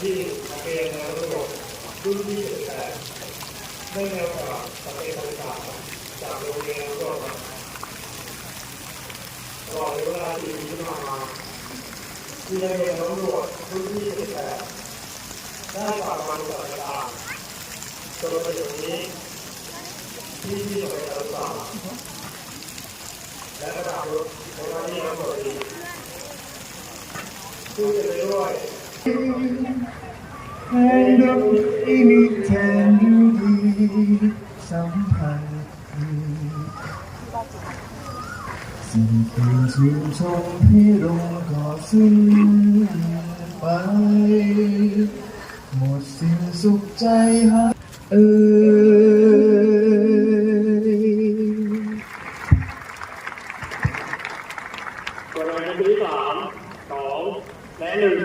ที่นักเรียนในระบบรุ่นที่18ได้แนวจากสเปนต่างๆจากโรงเรียนร่วมกันตลอดเวลาสี่ปีที่ผ่านมาที่นักเรียนตำรวจรุ่นที่18ได้ฝากมันกับต่างๆจนมาถึงนี้ที่ที่สเปนต่างๆและระดับรถในวันนี้ทั้งหมดนี้ช่วยกันไปด้วย ให้รถไม่มีแทนดีสัมพันธ์สิ่งที่ชื่นชมพี่ลงก็สิ้นไปหมดสิ้นสุขใจฮะเออกนที่สามสองและหนึ่ง